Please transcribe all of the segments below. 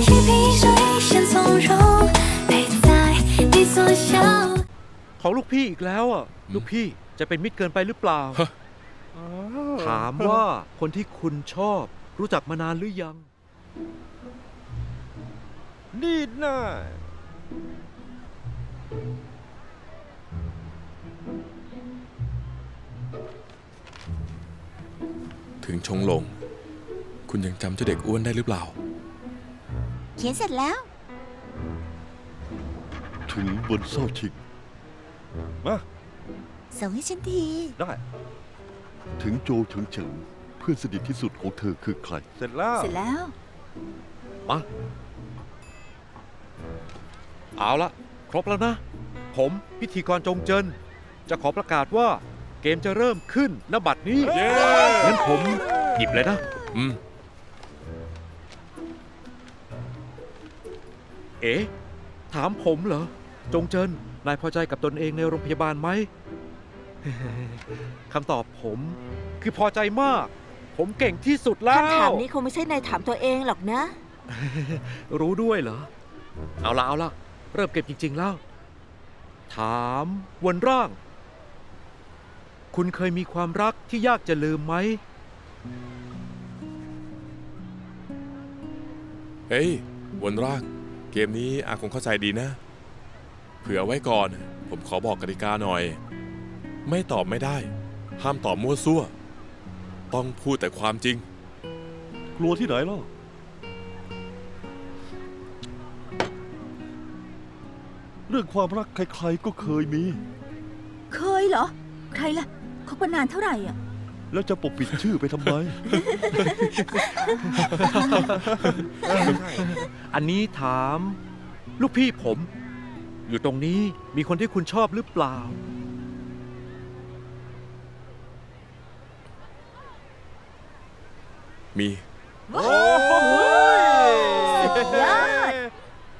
一颦一笑一线从容，陪在你左右。 ของลูกพี่อีกแล้วอ่ะ ลูกพี่จะเป็นมิตรเกินไปหรือเปล่า ฮะ ถามว่าคนที่คุณชอบ รู้จักมานานหรือยัง นี่น่า ถึงชงลง คุณยังจำเจ้าเด็กอ้วนได้หรือเปล่า เ ขียนเสร็จแล้ว ถึงบนเศร้าชิง มาส่งให้ฉันที ได้ ถึงโจเฉิงเฉิงเพื่อนสนิทที่สุดของเธอคือใคร เสร็จแล้ว เสร็จแล้ว มา เอาละครบแล้วนะ ผมพิธีกรจงเจิน จะขอประกาศว่าเกมจะเริ่มขึ้นณบัดนี้เย้งั้นผมหยิบเลยนะ อืม เอ๋ถามผมเหรอ จงเจิน นายพอใจกับตนเองในโรงพยาบาลไหม คำตอบผม คือพอใจมาก ผมเก่งที่สุดแล้ว คำถามนี้คงไม่ใช่นายถามตัวเองหรอกนะ รู้ด้วยเหรอ เอาละเอาละเริ่มเก็บจริง ๆ แล้ว ถามวนร่าง คุณเคยมีความรักที่ยากจะลืมไหม เฮ้ยวนราก เกมนี้อาคงเข้าใจดีนะ เผื่อไว้ก่อน ผมขอบอกกติกาหน่อย ไม่ตอบไม่ได้ ห้ามตอบมั่วซั่ว ต้องพูดแต่ความจริง กลัวที่ไหนล่ะเรื่องความรักใครๆก็เคยมี เคยเหรอ ใครล่ะคบกันนานเท่าไหร่อะ แล้วจะปกปิดชื่อไปทำไม อันนี้ถาม ลูกพี่ผม อยู่ตรงนี้มีคนที่คุณชอบหรือเปล่า มีสุดยอด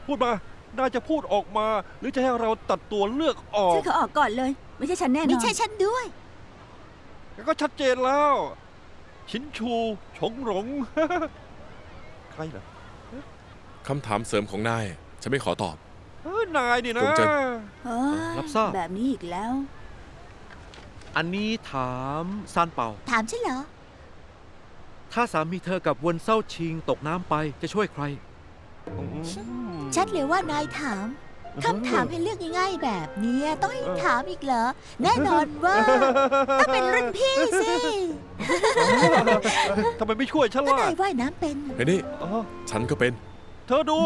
พูดมา น่าจะพูดออกมา หรือจะให้เราตัดตัวเลือกออกช่วยเขาออกก่อนเลย ไม่ใช่ฉันแน่นอนไม่ใช่ฉันด้วย ก็ชัดเจนแล้ว ชินชูชงหลง ใครเหรอคำถามเสริมของนาย ฉันไม่ขอตอบ เอ้ยนายนี่นะ จงเจินรับทราบ แบบนี้อีกแล้ว อันนี้ถามซานเป่า ถามฉันเหรอ ถ้าสามีเธอกับเวนเศร้าชิงตกน้ำไปจะช่วยใครอืมชัดเลยว่านายถาม คำถามเป็นเรื่องง่ายๆแบบเนี้ยต้องให้ถามอีกเหรอ แน่นอนว่าต้องเป็นรุ่นพี่สิทำไมไม่ช่วยฉันก็ล่ะนายว่ายน้ำเป็นเฮ้ยนี่ อ๋อฉันก็เป็น เธอดู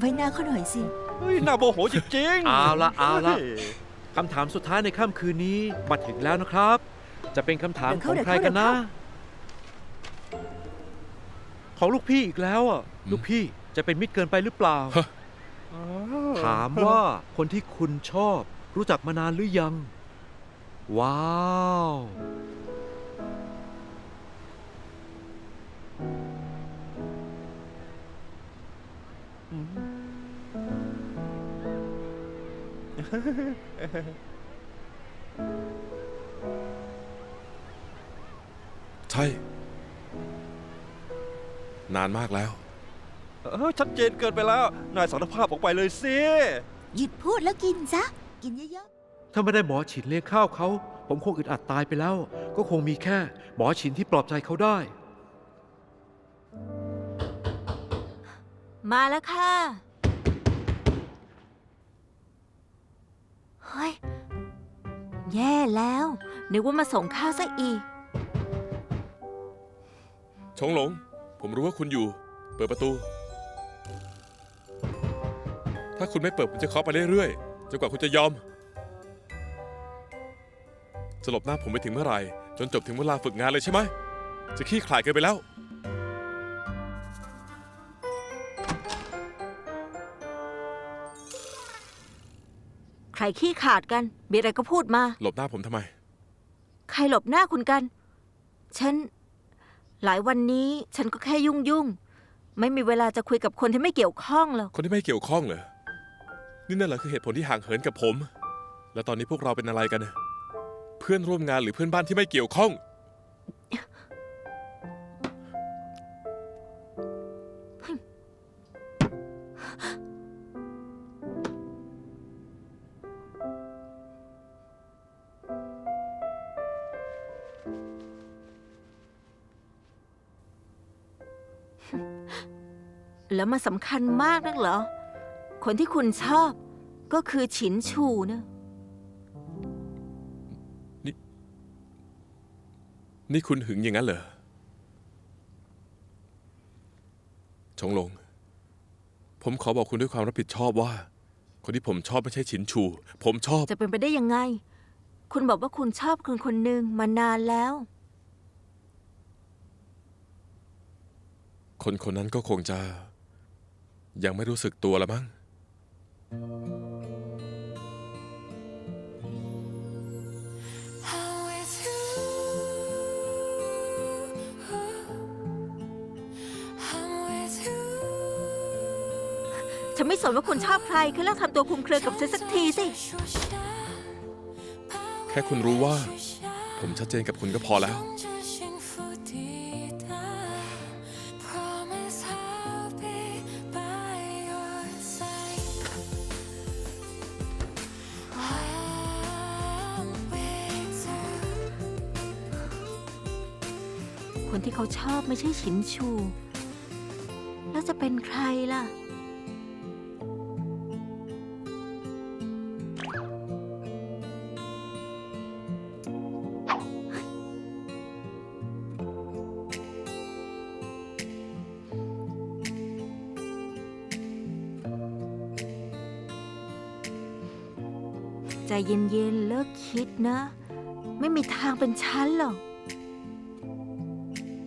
ไว้หน้าเขาหน่อยสิ เฮ้ยน่าโมโหจริงๆเอาละเอาละฮ้ยคำถามสุดท้ายในค่ำคืนนี้มาถึงแล้วนะครับ จะเป็นคำถามเดี๋ยวขเข้าองเดี๋ยวใครเข้ากันนะ ของลูกพี่อีกแล้วอะอืมลูกพี่จะเป็นมิตรเกินไปหรือเปล่า ฮะ ถามว่าคนที่คุณชอบรู้จักมานานหรือยัง ว้าว ใช่ นานมากแล้ว เออชัดเจนเกินไปแล้ว นายสารภาพออกไปเลยสิ หยุดพูดแล้วกินซะ กินเยอะถ้าไม่ได้หมอฉินเลี้ยงข้าวเขา ผมคงอึดอัดตายไปแล้ว ก็คงมีแค่หมอฉินที่ปลอบใจเขาได้มาแล้วค่ะ เฮ้ย แย่แล้ว นึกว่ามาส่งข้าวซะอีก ชงหลง ผมรู้ว่าคุณอยู่ เปิดประตู ถ้าคุณไม่เปิดผมจะเคาะไปเรื่อยๆจนกว่าคุณจะยอมสลบหน้าผมไปถึงเมื่อไหร่ จนจบถึงเวลาฝึกงานเลยใช่ไหม จะขี้ขลาดเกินไปแล้ว ใครขี้ขาดกันมีอะไรก็พูดมา หลบหน้าผมทำไม ใครหลบหน้าคุณกัน ฉัน หลายวันนี้ฉันก็แค่ยุ่งยุ่งๆไม่มีเวลาจะคุยกับคนที่ไม่เกี่ยวข้องหรอก คนที่ไม่เกี่ยวข้องเหรอ นี่นั่นแหละคือเหตุผลที่ห่างเหินกับผม แล้วตอนนี้พวกเราเป็นอะไรกัน เพื่อนร่วมงานหรือเพื่อนบ้านที่ไม่เกี่ยวข้อง แล้วมันสำคัญมากนักเหรอ คนที่คุณชอบ ก็คือฉินชูนะนี่คุณหึงอย่างนั้นเหรอ ชงลง ผมขอบอกคุณด้วยความรับผิดชอบว่า คนที่ผมชอบไม่ใช่ฉินชู ผมชอบ จะเป็นไปได้ยังไง คุณบอกว่าคุณชอบคนคนหนึ่งมานานแล้ว คนคนนั้นก็คงจะ ยังไม่รู้สึกตัวละมั้ง ฉันไม่สนว่าคุณชอบใครคือเลิกทำตัวคลุมเครือกับฉันสักทีสิ แค่คุณรู้ว่า ผมชัดเจนกับคุณก็พอแล้ว คนที่เขาชอบไม่ใช่ฉินชู แล้วจะเป็นใครล่ะ ใจเย็นๆเลิกคิดนะ ไม่มีทางเป็นฉันหรอก